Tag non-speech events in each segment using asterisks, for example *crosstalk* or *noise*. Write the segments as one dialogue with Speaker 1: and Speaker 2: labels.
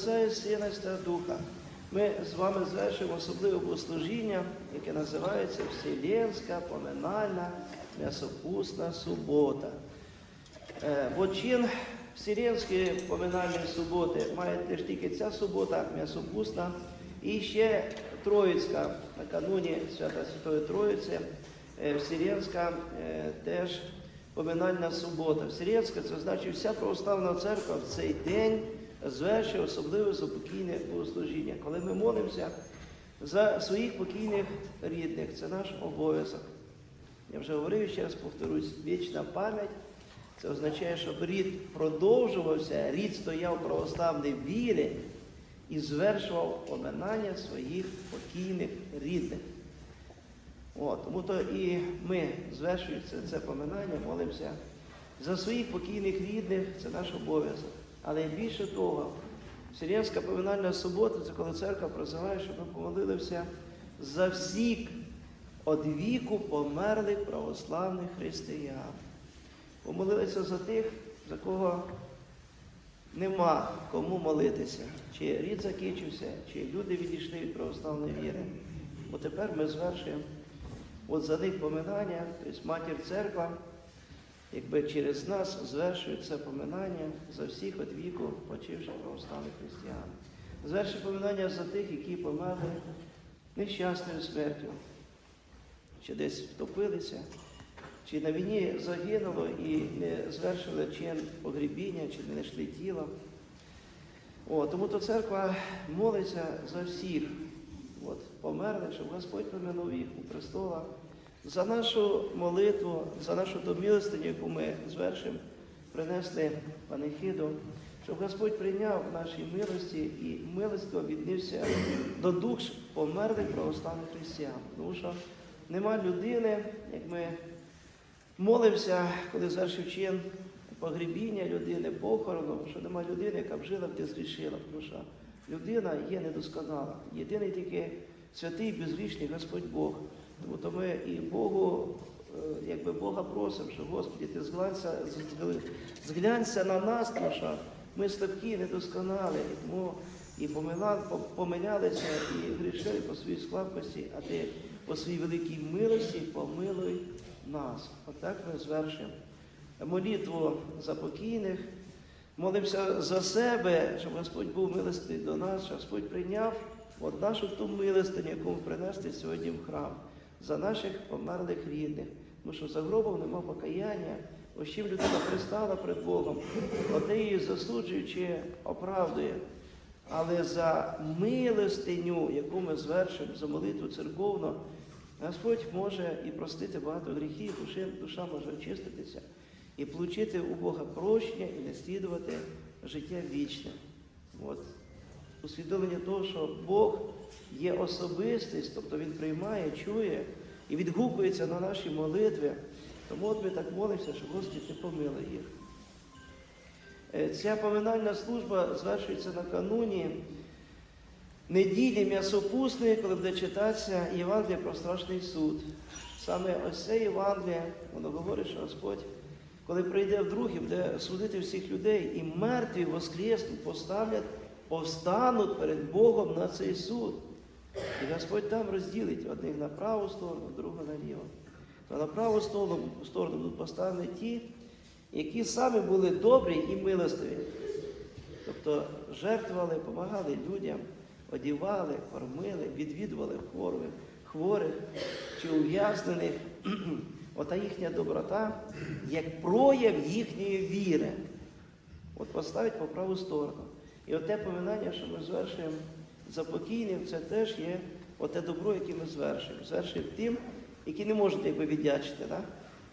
Speaker 1: Отця і Сина і Святого Духа. Ми з вами звершуємо особливе богослужіння, яке називається Вселенська поминальна м'ясопусна субота. Е, Бо чин Вселенської поминальної суботи має теж тільки ця субота, м'ясопусна, і ще Троїцька, накануні Свята Святої Троїці, е, Вселенська е, теж поминальна субота. Вселенська це значить вся православна церква в цей день звершує особливе запокійне богослужіння. Коли ми молимося за своїх покійних рідних, це наш обов'язок. Я вже говорив, ще раз повторюсь, вічна пам'ять. Це означає, щоб рід продовжувався, рід стояв в православній вірі і звершував поминання своїх покійних рідних. От, тому то і ми, звершуючи це поминання, молимося за своїх покійних рідних, це наш обов'язок. Але більше того, Вселенська поминальна субота це коли церква призиває, щоб ми помолилися за всіх од віку померлих православних християн. Помолилися за тих, за кого нема кому молитися, чи рід закінчився, чи люди відійшли від православної віри. Бо тепер ми звершуємо от за них поминання, тобто матір церква, якби через нас звершує це поминання за всіх від віку почивших православних християн. Звершує поминання за тих, які померли нещасною смертю, чи десь втопилися, чи на війні загинуло і не звершили чин погребіння, чи не знайшли тіла. О, тому то церква молиться за всіх от, померлих, щоб Господь помянув їх у престола. За нашу молитву, за нашу домилостиню, яку ми звершимо, принесли панихиду, щоб Господь прийняв наші милості і милостиво віднівся до душ померлих православних християн. Тому що нема людини, як ми молимося, коли звершив чин погребіння людини, похорону, що нема людини, яка б жила, де зрішила. Тому що людина є недосконала. Єдиний тільки святий безгрішний Господь Бог. Тому то ми і Богу, е, якби Бога просимо, що Господи, ти зглянься, зглянься на нас, що ми слабкі, недосконалі, тому і помилялися, і грішили по своїй слабкості, а ти по своїй великій милості помилуй нас. Отак ми звершимо молитву за покійних, молимося за себе, щоб Господь був милостивий до нас, щоб Господь прийняв от нашу ту милостиню, яку ми принесли сьогодні в храм, за наших померлих рідних. Тому що за гробом нема покаяння, ось людина пристала перед Богом, оте її засуджуючи, оправдує. Але за милостиню, яку ми звершимо, за молитву церковну, Господь може і простити багато гріхів, душа, душа може очиститися і отримати у Бога прощення і наслідувати життя вічне. От. Усвідомлення того, що Бог є особистість, тобто Він приймає, чує і відгукується на наші молитви. Тому от ми так молимося, що Господи, ти помилуй їх. Е, Ця поминальна служба звершується накануні неділі м'ясопусної, коли буде читатися Євангелія про страшний суд. Саме ось це Євангеліє, воно говорить, що Господь, коли прийде вдруге, буде судити всіх людей, і мертві воскреснуть, поставлять, повстануть перед Богом на цей суд. І Господь там розділить одних на праву сторону, другого наліво. То на праву сторону, сторону будуть поставлені ті, які самі були добрі і милостиві. Тобто жертвували, допомагали людям, одівали, кормили, відвідували хворих, хворих чи ув'язнених. *clears throat* Ота їхня доброта як прояв їхньої віри. От поставить по праву сторону. І оте поминання, що ми звершуємо за покійним, це теж є оте добро, яке ми звершуємо. Звершуємо тим, які не можуть якби віддячити. Да?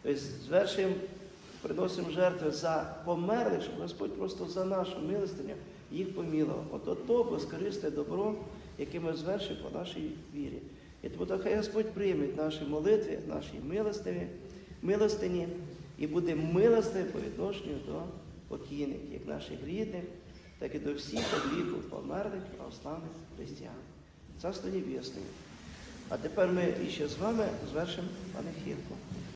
Speaker 1: Тобто звершуємо, приносимо жертви за померлих, щоб Господь просто за нашу милостиню їх помілував. От ото безкористе добро, яке ми звершуємо по нашій вірі. І тому то хай Господь прийме наші молитви, наші милостиві, милостині і буде милостивий по відношенню до покійних, як наших рідних, так і до всіх віку померлих православних християн. Царство Небесне. А тепер ми іще з вами звершимо панихідку.